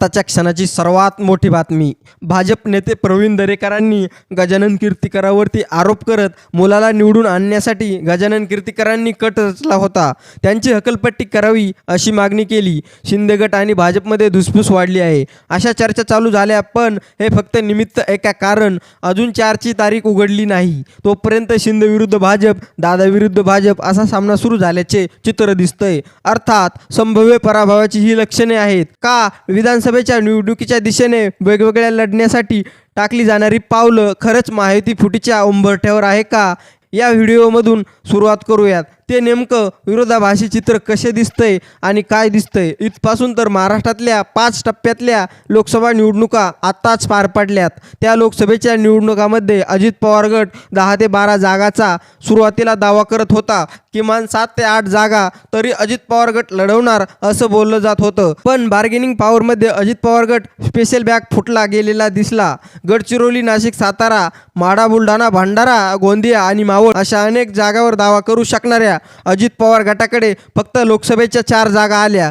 आताच्या क्षणाची सर्वात मोठी बातमी. भाजप नेते प्रवीण दरेकरांनी गजानन कीर्तीकरावरती आरोप करत मुलाला निवडून आणण्यासाठी गजानन कीर्तीकरांनी कट रचला होता. त्यांची हकलपट्टी करावी अशी मागणी केली. शिंदे गट आणि भाजपमध्ये धुसफूस वाढली आहे. अशा चर्चा चालू झाल्या पण हे फक्त निमित्त एका कारण. अजून चारची तारीख उघडली नाही. तोपर्यंत शिंदे विरुद्ध भाजप दादा विरुद्ध भाजप असा सामना सुरू झाल्याचे चित्र दिसतंय. अर्थात संभाव्य पराभवाची ही लक्षणे आहेत. का? विधान विधानसभेच्या निवडणुकीच्या दिशेने वेगवेगळ्या लढण्यासाठी टाकली जाणारी पावलं खरंच माहिती फुटीच्या उंबरठ्यावर आहे का? या व्हिडिओमधून सुरुवात करूयात. ते नेमकं विरोधाभासी चित्र कसे दिसतंय आणि काय दिसतंय? इथपासून तर महाराष्ट्रातल्या पाच टप्प्यातल्या लोकसभा निवडणुका आत्ताच पार पडल्यात. त्या लोकसभेच्या निवडणुकामध्ये अजित पवार गट दहा ते बारा जागाचा सुरुवातीला दावा करत होता. किमान सात ते आठ जागा तरी अजित पवार गट लढवणार असं बोललं जात होतं. पण बार्गेनिंग पॉवरमध्ये अजित पवार गट स्पेशल बॅग फुटला गेलेला दिसला. गडचिरोली नाशिक सातारा माडा बुलढाणा भंडारा गोंदिया आणि मावळ अशा अनेक जागावर दावा करू शकणाऱ्या अजित पवार गटाकडे फक्त लोकसभेच्या चार जागा आल्या.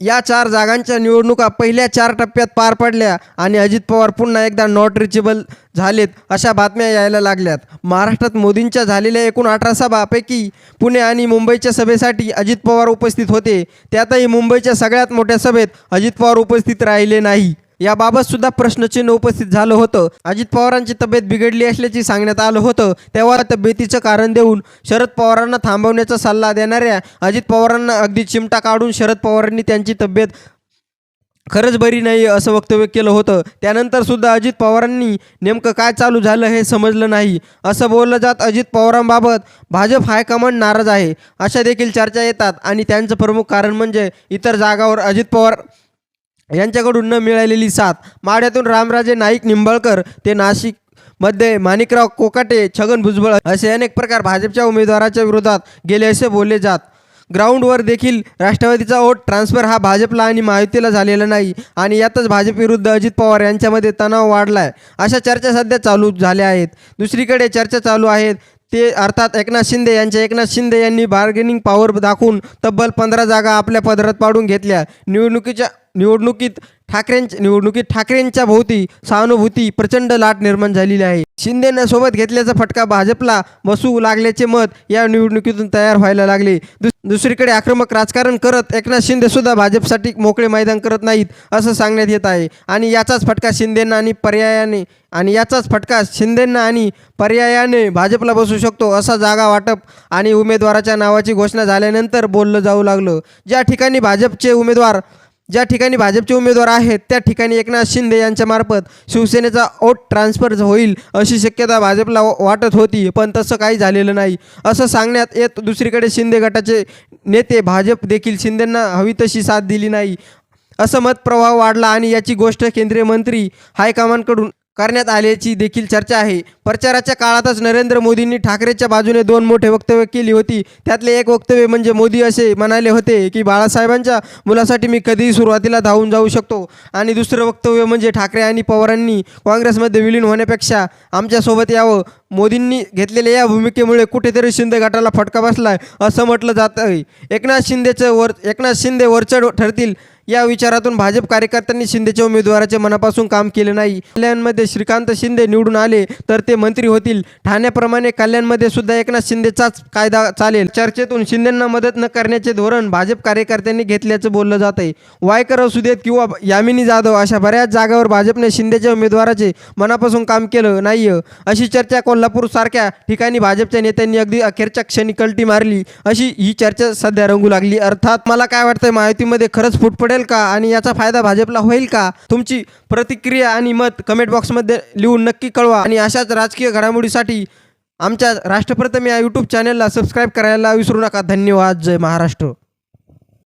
या चार जागांच्या निवडणुका पहिल्या चार टप्प्यात पार पडल्या आणि अजित पवार पुन्हा एकदा नॉट रिचेबल झालेत अशा बातम्या यायला लागल्यात. महाराष्ट्रात मोदींच्या झालेल्या एकूण अठरा सभापैकी पुणे आणि मुंबईच्या सभेसाठी अजित पवार उपस्थित होते. त्यातही मुंबईच्या सगळ्यात मोठ्या सभेत अजित पवार उपस्थित राहिले नाही. याबाबत सुद्धा प्रश्नचिन्ह उपस्थित झालं होतं. अजित पवारांची तब्येत बिघडली असल्याचे सांगण्यात आलं होतं. तेव्हा तब्येतीचं कारण देऊन शरद पवारांना थांबवण्याचा सल्ला देणाऱ्या अजित पवारांना अगदी चिमटा काढून शरद पवारांनी त्यांची तब्येत खरंच बरी नाही असं वक्तव्य केलं होतं. त्यानंतर सुद्धा अजित पवारांनी नेमकं काय चालू झालं हे समजलं नाही. असं बोललं जात अजित पवारांबाबत भाजप हायकमांड नाराज आहे. अशा देखील चर्चा येतात आणि त्यांचं प्रमुख कारण म्हणजे इतर जागावर अजित पवार यांच्याकडून न मिळालेली साथ. माड्यातून रामराजे नाईक निंबाळकर ते नाशिकमध्ये माणिकराव कोकाटे छगन भुजबळ असे अनेक प्रकार भाजपच्या उमेदवाराच्या विरोधात गेले असे बोलले जात. ग्राउंडवर देखील राष्ट्रवादीचा वोट ट्रान्सफर हा भाजपला आणि महायुतीला झालेला नाही आणि यातच भाजप विरुद्ध अजित पवार यांच्यामध्ये तणाव वाढला आहे अशा चर्चा सध्या चालू झाल्या आहेत. दुसरीकडे चर्चा चालू आहेत. ते अर्थात एकनाथ शिंदे यांच्या एकनाथ शिंदे यांनी बार्गेनिंग पॉवर दाखवून तब्बल पंधरा जागा आपल्या पदरात पाडून घेतल्या. निवडणुकीच्या निवडणुकीत ठाकरेंच्या निवडणुकीत ठाकरेंच्या भोवती सहानुभूती प्रचंड लाट निर्माण झालेली आहे. शिंदेनं सोबत घेतल्याचा फटका भाजपला बसू लागल्याचे मत या निवडणुकीतून तयार व्हायला लागले. दुस दुसरीकडे आक्रमक राजकारण करत एकनाथ शिंदे सुद्धा भाजपसाठी मोकळे मैदान करत नाहीत असं सांगण्यात येत आहे. आणि याचाच फटका शिंदेंना आणि पर्यायाने आणि याचाच फटका शिंदेंना आणि पर्यायाने भाजपला बसू शकतो असा जागा वाटप आणि उमेदवाराच्या नावाची घोषणा झाल्यानंतर बोललं जाऊ लागलं. ज्या ठिकाणी भाजपचे उमेदवार ज्या ठिकाणी भाजपचे उमेदवार आहेत त्या ठिकाणी एकनाथ शिंदे यांच्यामार्फत शिवसेनेचा ओट ट्रान्सफर होईल अशी शक्यता भाजपला वाटत होती पण तसं काही झालेलं नाही. असं सांगण्यात येत दुसरीकडे शिंदे गटाचे नेते भाजप देखील शिंदेंना हवी तशी साथ दिली नाही. असं मतप्रवाह वाढला आणि याची गोष्ट केंद्रीय मंत्री हायकमांडकडून करण्यात आल्याची देखील चर्चा आहे. प्रचाराच्या काळातच नरेंद्र मोदींनी ठाकरेच्या बाजूने दोन मोठे वक्तव्य केली होती. त्यातले एक वक्तव्य म्हणजे मोदी असे म्हणाले होते की बाळासाहेबांच्या मुलासाठी मी कधीही सुरुवातीला धावून जाऊ शकतो. आणि दुसरं वक्तव्य म्हणजे ठाकरे आणि पवारांनी काँग्रेसमध्ये विलीन होण्यापेक्षा आमच्यासोबत यावं. मोदींनी घेतलेल्या या भूमिकेमुळे कुठेतरी शिंदे गटाला फटका बसलाय असं म्हटलं जात आहे एकनाथ शिंदेचं वर एकनाथ शिंदे वरचढ ठरतील. या विचारातून भाजप कार्यकर्त्यांनी शिंदेच्या उमेदवाराचे मनापासून काम केले नाही. कल्याणमध्ये श्रीकांत शिंदे निवडून आले तर ते मंत्री होतील. ठाण्याप्रमाणे कल्याणमध्ये सुद्धा एकनाथ शिंदेचाच कायदा चालेल. चर्चेतून शिंदेंना मदत न करण्याचे धोरण भाजप कार्यकर्त्यांनी घेतल्याचं बोललं जात आहे वायकर असू देत किंवा यामिनी जाधव अशा बऱ्याच जागावर भाजपने शिंदेच्या उमेदवाराचे मनापासून काम केलं नाही अशी चर्चा कोल्हापूर सारख्या ठिकाणी भाजपच्या नेत्यांनी अगदी अखेरच्या क्षणी कलटी मारली. अशी ही चर्चा सध्या रंगू लागली. अर्थात मला काय वाटतंय माहितीमध्ये खरंच फुटपडे पडेल का आणि याचा फायदा भाजपला होईल का? तुमची प्रतिक्रिया आणि मत कमेंट बॉक्समध्ये लिहून नक्की कळवा. आणि अशाच राजकीय घडामोडीसाठी आमच्या राष्ट्रप्रथम या यूट्यूब चॅनलला सबस्क्राईब करायला विसरू नका. धन्यवाद. जय महाराष्ट्र.